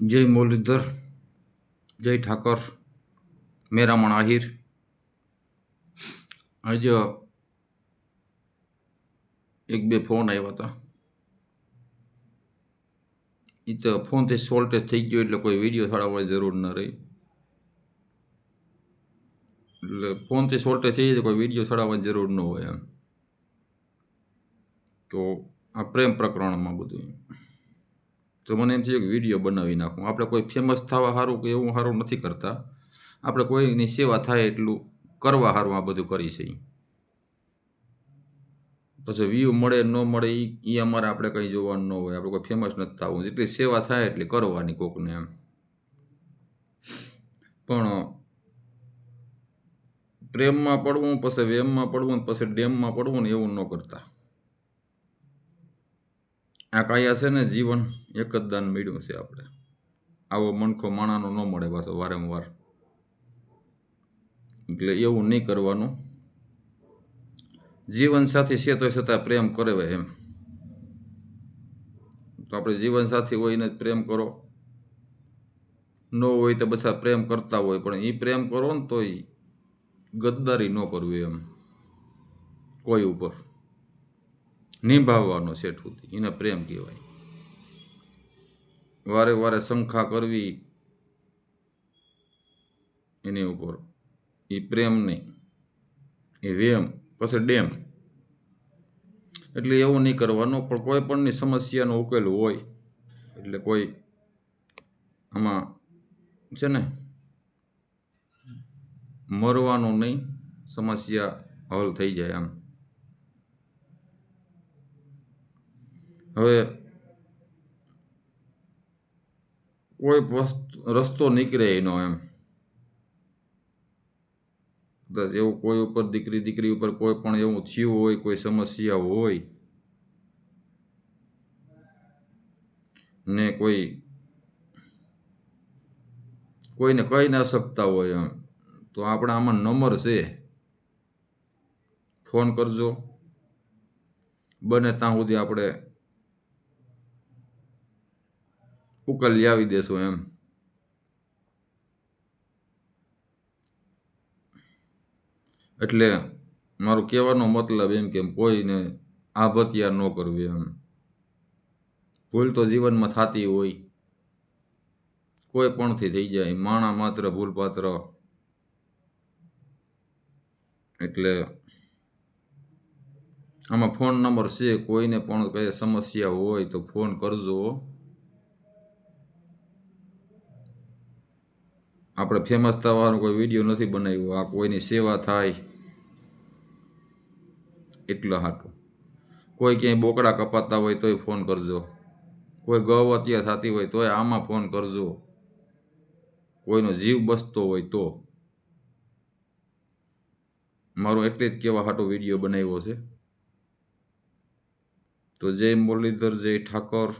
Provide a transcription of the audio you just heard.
જય મુરલીધર, જય ઠાકર મેરામણ આહિર. આજે એક બે ફોન આવ્યા હતા એ તો ફોનથી સોલ્ટેજ થઈ ગયો એટલે કોઈ વીડિયો ચડાવવાની જરૂર ન રહી. એટલે ફોનથી સોલ્ટેજ થઈ જાય કોઈ વીડિયો ચડાવવાની જરૂર ન હોય એમ. તો આ પ્રેમ પ્રકરણમાં બધું તો મને એમ થયું કે વીડિયો બનાવી નાખું. આપણે કોઈ ફેમસ થવા સારું કે એવું સારું નથી કરતા. આપણે કોઈની સેવા થાય એટલું કરવા સારું આ બધું કરી છે પછી વ્યૂ મળે, ન મળે એ એ અમારે આપણે કંઈ જોવાનું ન હોય. આપણે કોઈ ફેમસ નથી થવું. જેટલી સેવા થાય એટલી કરવાની કોકને એમ. પણ પ્રેમમાં પડવું, પછી વેમમાં પડવું, પછી ડેમમાં પડવું ને એવું ન કરતા. આ કાયા છે ને જીવન એક જ દાન મળ્યું છે આપણે. આવો મનખો માણાનો ન મળે પાછો વારંવાર. એટલે એવું નહીં કરવાનું. જીવન સાથી છે તો છતાં પ્રેમ કરે એમ. તો આપણે જીવન સાથી હોય એને જ પ્રેમ કરો. ન હોય તો બધા પ્રેમ કરતા હોય, પણ એ પ્રેમ કરો ને તોય ગદ્દારી ન કરવી એમ. કોઈ ઉપર. નિભાવવાનો શેઠુથી એને પ્રેમ કહેવાય. વારે વારે શંખા કરવી એની ઉપર. એ પ્રેમ નહીં. એ વેમ, પછી ડેમ. એટલે એવું નહીં કરવાનું, પણ કોઈ પણની સમસ્યાનો ઉકેલ હોય, એટલે કોઈ આમાં છે ને, મરવાનું નહીં, સમસ્યા હલ થઈ જાય આમ. હવે કોઈ રસ્તો નીકળે એનો એમ. કદાચ એવું કોઈ ઉપર દીકરી દીકરી ઉપર કોઈ પણ એવું થયું હોય, કોઈ સમસ્યા હોય, ને કોઈ, કોઈને કહી ના શકતા હોય એમ, તો આપણા આમાં નંબર છે. ફોન કરજો. બને ત્યાં સુધી આપણે ઉકેલ લાવી દેશું એમ. એટલે મારો કહેવાનો મતલબ એમ કે કોઈને આભતિયા ન કરવી એમ. ભૂલ તો જીવનમાં થતી હોય. કોઈ પણથી થઈ જાય. માણા માત્ર ભૂલપાત્ર. એટલે આમાં ફોન નંબર છે. કોઈને પણ કઈ સમસ્યા હોય તો ફોન કરજો. આપણે ફેમસ થવાનો કોઈ વીડિયો નથી બનાવ્યો. આ કોઈની સેવા થાય એટલા હાટું. કોઈ ક્યાંય બોકડા કપાતા હોય તોય ફોન કરજો. કોઈ ગૌ હત્યા થતી હોય તોય આમાં ફોન કરજો. કોઈનો જીવ બસતો હોય તો. મારો એટલે જ કેવા હાટો વીડિયો બનાવ્યો છે. તો જય મુરલીધર, જય ઠાકોર.